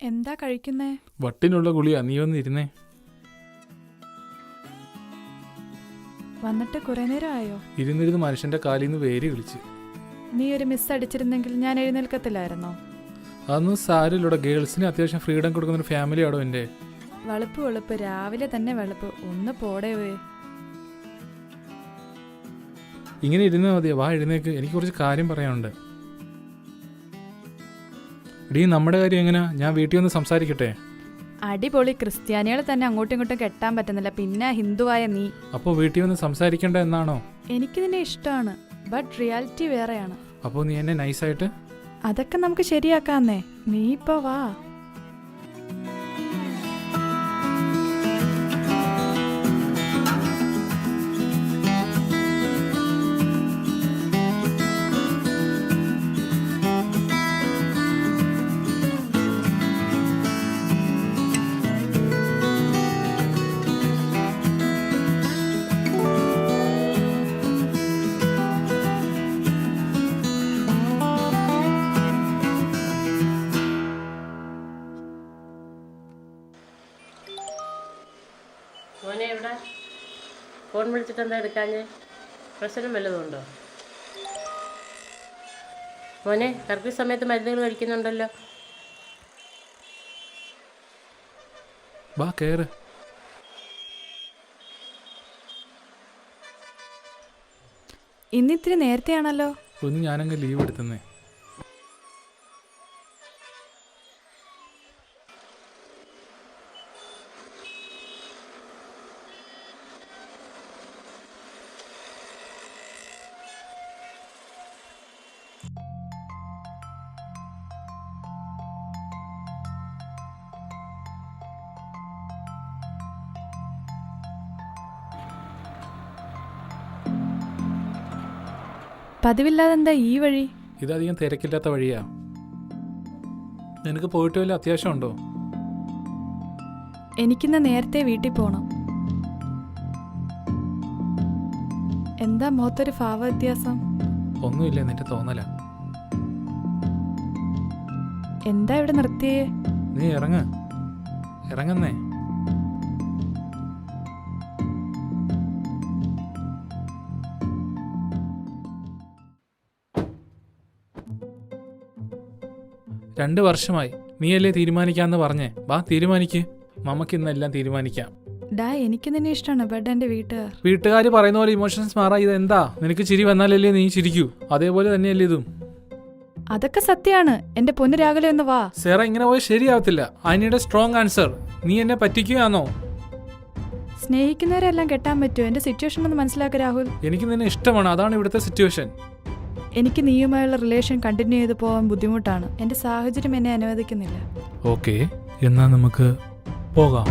എന്താ കഴിക്കുന്നേ? വട്ടിനുള്ള ഗുളിയാ നീ വന്നിരുന്നേ വന്നിട്ട് കുറെ നേരം ആയോ ഇരുന്നിരുന്ന് മനുഷ്യന്റെ കാലിൽ നിന്ന് വേര് കളിച്ച്. നീ ഒരു മിസ് അടിച്ചിരുന്നെങ്കിൽ ഞാൻ എഴുന്നേൽക്കത്തില്ലായിരുന്നോ? അതൊന്നും സാരില്ലൂടെ ഗേൾസിന് അത്യാവശ്യം ഫ്രീഡം കൊടുക്കുന്ന ഒരു ഫാമിലി ആടോ എന്റെ. വെളുപ്പ് വെളുപ്പ് രാവിലെ തന്നെ വെളുപ്പ്. ഒന്ന് പോടേവേ ഇങ്ങനെ ഇരുന്നാൽ മതിയോ? വാ എഴുന്നേക്ക്. എനിക്ക് കുറച്ച് കാര്യം പറയാനുണ്ട്. ഡീ നമ്മുടെ കാര്യം എങ്ങനെയാ ഞാൻ വീട്ടിൽ ഒന്ന് സംസാരിക്കട്ടെ? അടിപൊളി. ക്രിസ്ത്യാനികളെ തന്നെ അങ്ങോട്ടും ഇങ്ങോട്ടും കെട്ടാൻ പറ്റുന്നില്ല. പിന്നെ ഹിന്ദുവായ നീ. അപ്പോ വീട്ടിൽ ഒന്ന് സംസാരിക്കണ്ട എന്നാണോ? എനിക്ക് നിന്നെ ഇഷ്ടമാണ്. ബട്ട് റിയാലിറ്റി വേറെയാണ്. അപ്പോ നീ എന്നെ നൈസായിട്ട് അതൊക്കെ നമുക്ക് ശരിയാക്കാന്നേ. നീ ഇപ്പൊ വാ. ഫോൺ വിളിച്ചിട്ട് എന്താ എടുക്കാഞ്ഞ്? പ്രശ്നം വല്ലതുണ്ടോ മോനെ കറക്റ്റ് സമയത്ത് മരുന്നുകൾ കഴിക്കുന്നുണ്ടല്ലോ. വാ കയറ് ഇന്നിത്തിരി നേരത്തെയാണല്ലോ. ഒന്ന് ഞാനങ്ങ് ലീവ് എടുത്തുന്നേ. പതിവില്ലാതെ എന്താ ഈ വഴി? ഇതധികം തിരക്കില്ലാത്ത വഴിയാ. നിനക്ക് പോയിട്ട് വല്ല അത്യാവശ്യം ഉണ്ടോ? എനിക്കിന്ന് നേരത്തെ വീട്ടിൽ പോണം. എന്താ മുഖത്തൊരു ഭാവ വ്യത്യാസം ഒന്നുമില്ല നിന്റെ തോന്നല. എന്താ ഇവിടെ നിർത്തിയേ? നീ ഇറങ്ങ. ഇറങ്ങുന്നേ. രണ്ട് വർഷമായി നീയല്ലേ തീരുമാനിക്കാന്ന് പറഞ്ഞേ. വാ തീരുമാനിക്ക്. മമ്മക്ക് ഇന്നെല്ലാം തീരുമാനിക്കാം. ഡാ എനിക്ക് നിന്നെ ഇഷ്ടമാണ് ബട്ട് എന്റെ വീട്ടുകാർ വീട്ടുകാർ പറയുന്ന പോലെ ഇമോഷൻസ് മാറാ. ഇത് എന്താ നിനക്ക് ചിരി വന്നാലല്ലേ നീ ചിരിക്കൂ. അതേപോലെ തന്നെയല്ലേ ഇതും. അതൊക്കെ സത്യമാണ് എന്റെ പൊന്നു രാഘല ഒന്ന് വാ. സേറ ഇങ്ങനെ പോയി ശരിയാവത്തില്ല. അനിയുടെ സ്ട്രോങ് ആൻസർ. നീ എന്നെ പറ്റിക്കുകയാണോ സ്നേഹിക്കുന്നവരെല്ലാം കെട്ടാൻ പറ്റുമോ? എന്റെ സിറ്റുവേഷൻ ഒന്ന് മനസ്സിലാക്കുക രാഹുൽ. എനിക്ക് നിന്നെ ഇഷ്ടമാണ്. അതാണ് ഇവിടുത്തെ സിറ്റുവേഷൻ എനിക്ക് നീയുമായുള്ള റിലേഷൻ കണ്ടിന്യൂ ചെയ്ത് പോകാൻ ബുദ്ധിമുട്ടാണ്. എന്റെ സാഹചര്യം എന്നെ അനുവദിക്കുന്നില്ല. ഓക്കെ എന്നാ നമുക്ക് പോകാം.